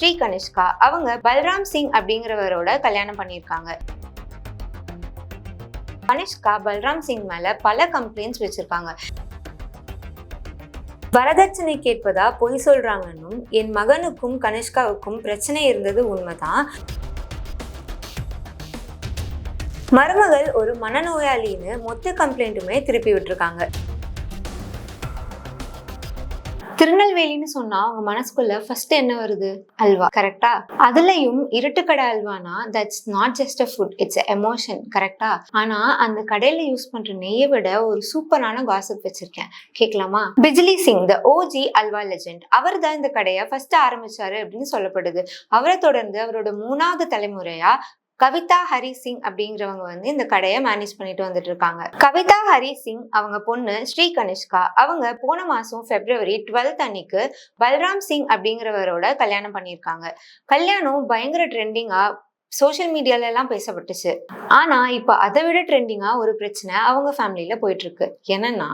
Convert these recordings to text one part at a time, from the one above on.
ஸ்ரீ கனிஷ்கா. அவங்க பல்ராம் சிங் அப்படிங்கிறவரோட கல்யாணம் பண்ணியிருக்காங்க. கனிஷ்கா பல்ராம் சிங் மேல பல கம்ப்ளைண்ட்ஸ் வச்சிருக்காங்க. வரதட்சணை கேட்பதா பொய் சொல்றாங்கன்னும் என் மகனுக்கும் கனிஷ்காவுக்கும் பிரச்சனை இருந்தது உண்மைதான். மருமகள் ஒரு மனநோயாளின்னு மொத்த கம்ப்ளைண்ட்டுமே திருப்பி விட்டுருக்காங்க. திருநெல்வேலின்னு சொன்னா அவங்க மனசுக்குள்ள ஃபர்ஸ்ட் என்ன வருது? அல்வா. கரெக்டா அதுலயும் Iruttukadai அல்வானா that's not just a food it's emotion கரெக்டா ஆனா அந்த கடையில யூஸ் பண்ற நெய்யை விட ஒரு சூப்பரான காசிப் வச்சிருக்கேன். கேட்கலாமா Bijli Singh the OG halwa legend அவர் தான் இந்த கடையை ஃபர்ஸ்ட் ஆரம்பிச்சாரு அப்படின்னு சொல்லப்படுது. அவரை தொடர்ந்து அவரோட மூணாவது தலைமுறையா கவிதா ஹரி சிங் அப்படிங்கிறவங்க வந்து இந்த கடையை மேனேஜ் பண்ணிட்டு வந்துட்டு இருக்காங்க. கவிதா ஹரி சிங் அவங்க பொண்ணு ஸ்ரீ கனிஷ்கா அவங்க போன மாசம் பிப்ரவரி டுவெல்த் அன்னைக்கு பல்ராம் சிங் அப்படிங்கிறவரோட கல்யாணம் பண்ணியிருக்காங்க. கல்யாணம் பயங்கர ட்ரெண்டிங்கா சோஷியல் மீடியால எல்லாம் பேசப்பட்டுச்சு. ஆனா இப்ப அதை விட ட்ரெண்டிங்கா ஒரு பிரச்சனை அவங்க ஃபேமிலியில போயிட்டு இருக்கு என்னன்னா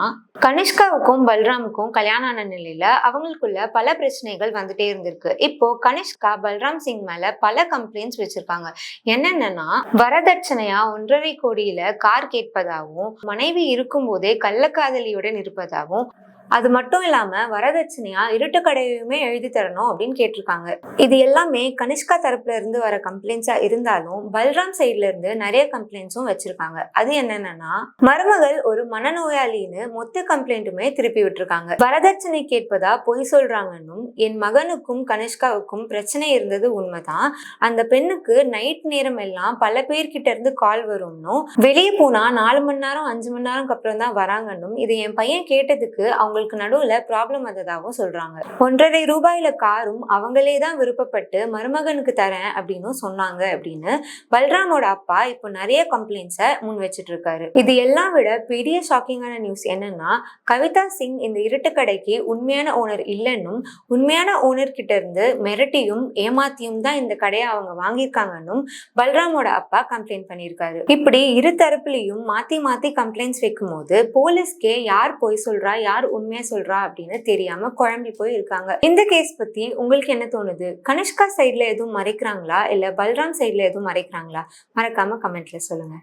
கனிஷ்காவுக்கும் பல்ராமுக்கும் கல்யாணம் ஆன நிலையில அவங்களுக்குள்ள பல பிரச்சனைகள் வந்துட்டே இருந்திருக்கு. இப்போ கனிஷ்கா பல்ராம் சிங் மேல பல கம்ப்ளைண்ட்ஸ் வச்சிருக்காங்க. என்னென்னன்னா வரதட்சணையா ஒன்றரை கோடியில கார் கேட்பதாகவும் மனைவி இருக்கும் போதே கள்ளக்காதலியுடன் இருப்பதாகவும் அது மட்டும் இல்லாம வரதட்சணையா இருட்டு கடையுமே எழுதி தரணும் அப்படின்னு கேட்டிருக்காங்க. இது எல்லாமே கனிஷ்கா தரப்புல இருந்து வர கம்ப்ளைண்ட்ஸா இருந்தாலும் பல்ராம் சைட்ல இருந்து நிறைய கம்ப்ளைண்ட்ஸும் வச்சிருக்காங்க. அது என்னென்னன்னா மருமகள் ஒரு மனநோயாளின்னு மொத்த கம்ப்ளைண்ட்டுமே திருப்பி விட்டுருக்காங்க. வரதட்சணை கேட்பதா பொய் சொல்றாங்கன்னும் என் மகனுக்கும் கனிஷ்காவுக்கும் பிரச்சனை இருந்தது உண்மைதான். அந்த பெண்ணுக்கு நைட் நேரம் எல்லாம் பல பேர்கிட்ட இருந்து கால் வரும்னும் வெளியே போனா நாலு மணி நேரம் அஞ்சு மணி நேரம் அப்புறம் தான் வராங்கன்னும் இது என் பையன் கேட்டதுக்கு அவங்களுக்கு நடுவுல ப்ராப்ளம் வந்ததாகவும் சொல்றாங்க. ஒன்றரை ரூபாயில காரும் அவங்களே தான் விருப்பப்பட்டு மருமகனுக்கு தரேன் அப்படின்னு சொன்னாங்க அப்படின்னு பல்ராமோட அப்பா இப்போ நிறைய கம்ப்ளைண்ட்ஸை முன் வச்சிட்டு இருக்காரு இது எல்லாம் விட பெரிய ஷாக்கிங்கான நியூஸ் என்னன்னா கவிதா சிங் இந்த இருட்டு கடைக்கு உண்மையான ஓனர் இல்லைன்னும் உண்மையான ஓனர் கிட்ட இருந்து மிரட்டியும் ஏமாத்தியும் தான் இந்த கடையை அவங்க வாங்கியிருக்காங்கன்னும் பல்ராமோட அப்பா கம்ப்ளைண்ட் பண்ணியிருக்காரு. இப்படி இரு தரப்புலையும் மாத்தி மாத்தி கம்ப்ளைண்ட்ஸ் வைக்கும்போது போலீஸ்க்கே யார் பொய் சொல்றா யார் உண்மையா சொல்றா அப்படின்னு தெரியாம குழம்பி போய் இருக்காங்க. இந்த கேஸ் பத்தி உங்களுக்கு என்ன தோணுது? கனிஷ்கா சைட்ல எதுவும் மறைக்கிறாங்களா? இல்ல பல்ராம் சைட்ல எதுவும் மறைக்கிறாங்களா? மறக்காம கமெண்ட்ல சொல்லுங்க.